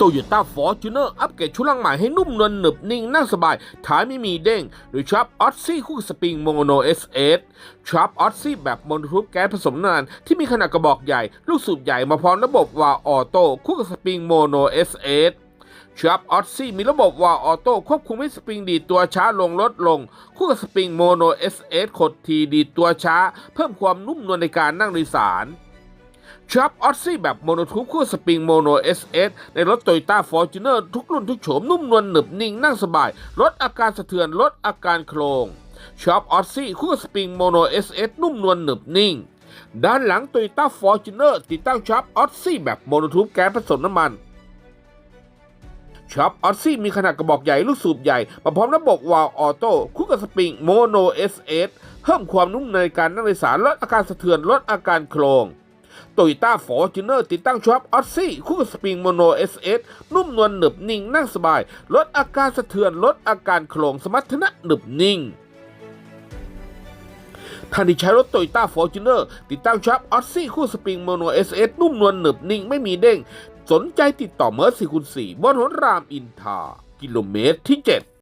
โตโยต้าฟอร์จูเนอร์อัปเกรดชุดล่างใหม่ให้นุ่มนวลหนึบนิ่งนั่งสบายท้ายไม่มีเด้งโดยชาร์ปออ z ซี่คู่กับสปริงโมโนเอสเอสชาร์ปออ z ซี่แบบมโนทูปแก๊สผสมนาน ที่มีขนาดกระบอกใหญ่ ลูกสูบใหญ่มาพร้อมระบบวาล์ออโต้คู่กับสปริงโมโนเอสเอสชาร์ปออ z ซี่มีระบบวาล์ออโต้ควบคุมให้สปริงดีตัวช้าลงลดลง คู่กับสปริงโมโนเอสเอสขดทีดีตัวช้า เพิ่มความนุ่มนวลในการนั่งโดยสาร ชับออ z ซี่แบบโมโนทูปคู่สปริงโมโน SS ในรถ t o y ต้าฟอร์จูเนอร์ทุกรุ่นทุกโฉมนุ่มนวลหนึบนิ่งนั่งสบาย ลดอาการสะเทือน ลดอาการโครงชับออ z ซี่คู่สปริงโมโน SS นุ่มนวลหนึบนิ่ง ด้านหลัง t o y ต้าฟอร์จูเนอร์ติดตั้งชับออ z ซี่แบบโมโนทูปแก๊สผสมน้ำมันชับออ z ซี่มีขนาดกระบอกใหญ่ลูกสูบใหญ่มาพร้อมระบบวาล์วออโต้คู่กับสปริงโมโน SS เพิ่มความนุ่มในการนั่งโดยสารลดอาการสะเทือนลดอาการโครง โตโยต้าฟอร์จูเนอร์ติดตั้งช็อปออ z ซี่คู่กับสปริงโมโน SS นุ่มนวลหนึบนิ่งนั่งสบาย ลดอาการสะเทือนลดอาการโครงสมรรถนะหนึบนิ่งท่านที่ใช้รถโตโยต้าฟอร์จูเนอร์ติดตั้งช็อปออ z ซี่คู่สปริงโมโน SS นุ่มนวลหนึบนิ่งไม่มีเด้ง สนใจติดต่อเมอร์สี่คูณสี่บนหนรามอินทา กิโลเมตรที่ 7